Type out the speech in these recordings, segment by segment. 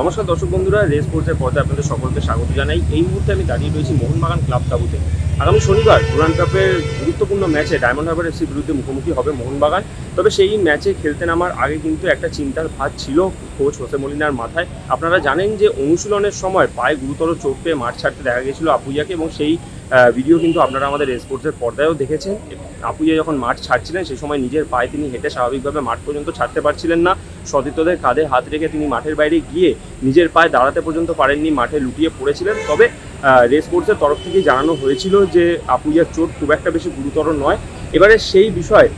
নমস্কার দর্শক বন্ধুরা, রেস কোর্সের পথে আপনাদের সকলকে স্বাগত জানাই। এই মুহূর্তে আমি দাঁড়িয়ে রয়েছি মোহনবাগান ক্লাব তাবুতে। আগামী শনিবার ডুরান কাপের গুরুত্বপূর্ণ ম্যাচে ডায়মন্ড হারবার এফসির বিরুদ্ধে মুখোমুখি হবে মোহনবাগান। তবে সেই ম্যাচে খেলতে নামার আগে কিন্তু একটা চিন্তার ভাত ছিল কোচ হোসে মলিনার মাথায়। আপনারা জানেন যে অনুশীলনের সময় পায়ে গুরুতর চোট পেয়ে মাঠ ছাড়তে দেখা গেছিল আপুইয়াকে এবং সেই ভিডিও কিন্তু আপনারা আমাদের স্পোর্টসের পর্দায়ও দেখেছেন। আপুইয়া যখন মাঠ ছাড়ছিলেন, সেই সময় নিজের পায়ে তিনি হেঁটে স্বাভাবিকভাবে মাঠ পর্যন্ত ছাড়তে পারছিলেন না। সতীর্থদের কাঁধে হাত রেখে তিনি মাঠের বাইরে গিয়ে নিজের পায়ে দাঁড়াতে পর্যন্ত পারেননি, মাঠে লুটিয়ে পড়েছিলেন। তবে রেস স্পোর্টসের তরফ থেকে জানানো হয়েছিল যে আপুজার চোট খুব একটা বেশি গুরুতর নয়। এবারে সেই বিষয়ে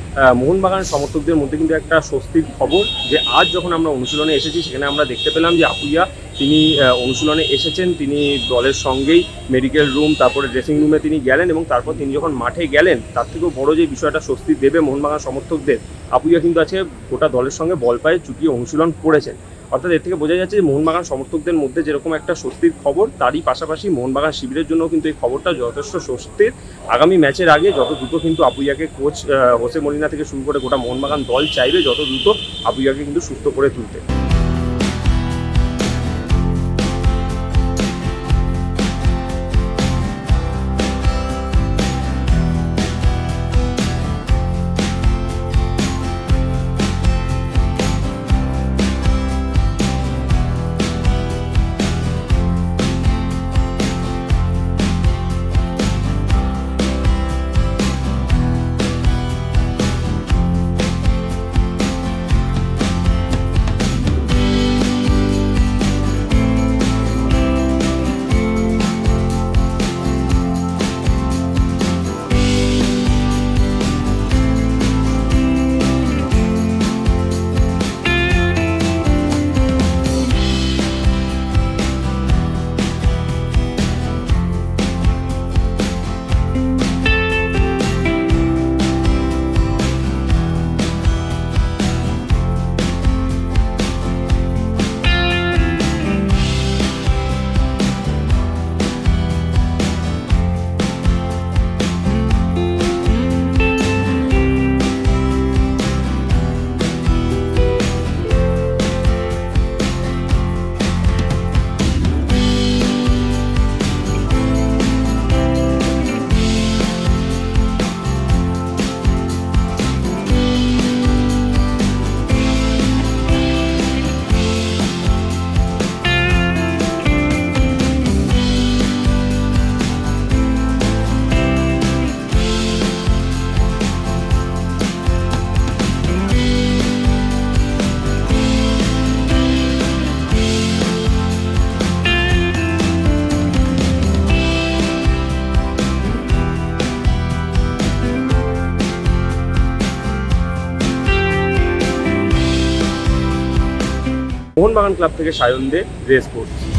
মোহনবাগান সমর্থকদের মধ্যে কিন্তু একটা স্বস্তির খবর যে আজ যখন আমরা অনুশীলনে এসেছি, সেখানে আমরা দেখতে পেলাম যে আপুইয়া তিনি অনুশীলনে এসেছেন, তিনি দলের সঙ্গেই মেডিকেল রুম তারপরে ড্রেসিং রুমে তিনি গেলেন এবং তারপর তিনি যখন মাঠে গেলেন, তার থেকেও বড় যে বিষয়টা স্বস্তি দেবে মোহনবাগান সমর্থকদের, আপুইয়া কিন্তু আছে গোটা দলের সঙ্গে বল পায়ে চুটিয়ে অনুশীলন করেছেন। অর্থাৎ এর থেকে বোঝা যাচ্ছে যে মোহনবাগান সমর্থকদের মধ্যে যেরকম একটা স্বস্তির খবর, তারই পাশাপাশি মোহনবাগান শিবিরের জন্য কিন্তু এই খবরটা যথেষ্ট স্বস্তির। আগামী ম্যাচের আগে যত দ্রুত কিন্তু আপুইয়াকে কোচ হোসে মলিনা থেকে শুরু করে গোটা মোহনবাগান দল চাইবে, যত দ্রুত আপুইয়াকে কিন্তু সুস্থ করে তুলতে। মোহনবাগান ক্লাব থেকে সায়ন দে রেস স্পোর্টস